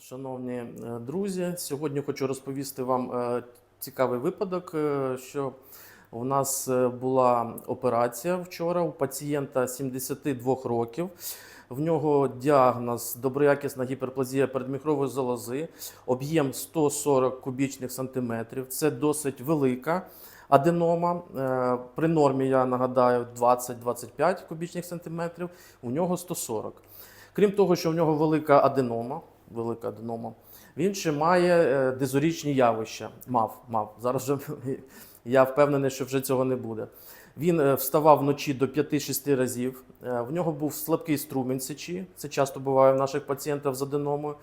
шановні е, друзі. Сьогодні хочу розповісти вам е, цікавий випадок, е, що у нас була операція вчора у пацієнта 72 років. В нього діагноз доброякісна гіперплазія передміхрової залози, об'єм 140 кубічних сантиметрів. Це досить велика аденома. При нормі, я нагадаю, 20-25 кубічних сантиметрів, у нього 140. Крім того, що в нього велика аденома, велика аденома, він ще має е, дизорічні явища. Мав, мав. Зараз вже я впевнений, що вже цього не буде. Він е, вставав вночі до 5-6 разів. Е, В нього був слабкий струмінь сечі. Це часто буває в наших пацієнтів з аденомою.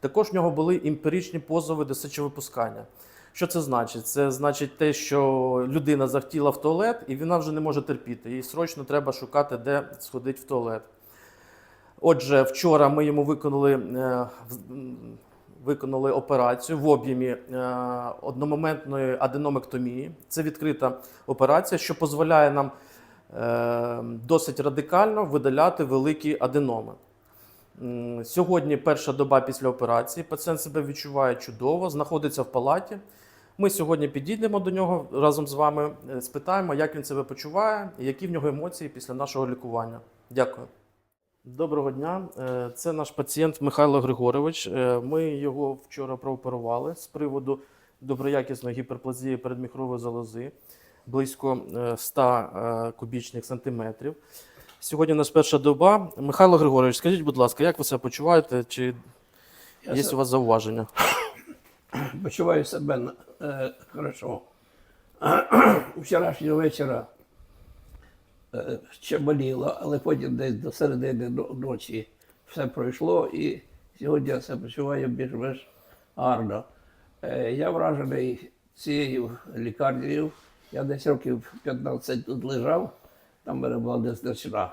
Також в нього були емпіричні позови до сечовипускання. Що це значить? Це значить те, що людина захотіла в туалет, і вона вже не може терпіти. Їй срочно треба шукати, де сходити в туалет. Отже, вчора ми йому виконали, е, виконали операцію в об'ємі е, одномоментної аденомектомії. Це відкрита операція, що дозволяє нам е, досить радикально видаляти великі аденоми. Сьогодні перша доба після операції. Пацієнт себе відчуває чудово, знаходиться в палаті. Ми сьогодні підійдемо до нього разом з вами, спитаємо, як він себе почуває які в нього емоції після нашого лікування. Дякую. Доброго дня. Е, Це наш пацієнт Михайло Григорович. Е, Ми його вчора прооперували з приводу доброякісної гіперплазії передміхрової залози близько е, 100 е, кубічних сантиметрів. Сьогодні у нас перша доба. Михайло Григорович, скажіть, будь ласка, як ви себе почуваєте? Чи Я є се- у вас зауваження? почуваю себе е, хорошо. Вчорашнього вечора ще боліло, але потім десь до середини ночі все пройшло і сьогодні я себе почуваю більш-менш гарно. Е, я вражений цією лікарнею. Я десь років 15 тут лежав, там мене була незначна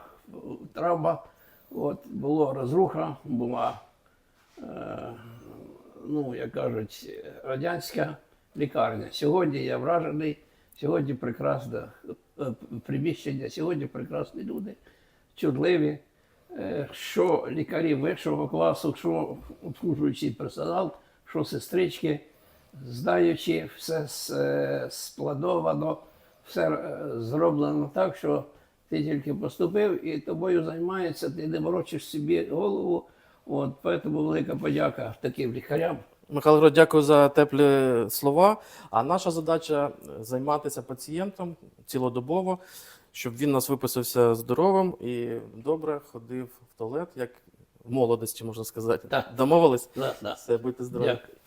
травма. От, була розруха, була е, ну, як кажуть, радянська лікарня. Сьогодні я вражений, сьогодні прекрасне приміщення, сьогодні прекрасні люди, чудливі. Е, Що лікарі вищого класу, що обслужуючий персонал, що сестрички, знаючи, все е, сплановано, все е, зроблено так, що ти тільки поступив і тобою займається, ти не морочиш собі голову. От, тому велика подяка таким лікарям. Михайло дякую за теплі слова. А наша задача е, займатися пацієнтом цілодобово, щоб він нас виписався здоровим і добре ходив в туалет, як в молодості, можна сказати. Так. Домовились? Да, да. Все, будьте здорові. Дякую.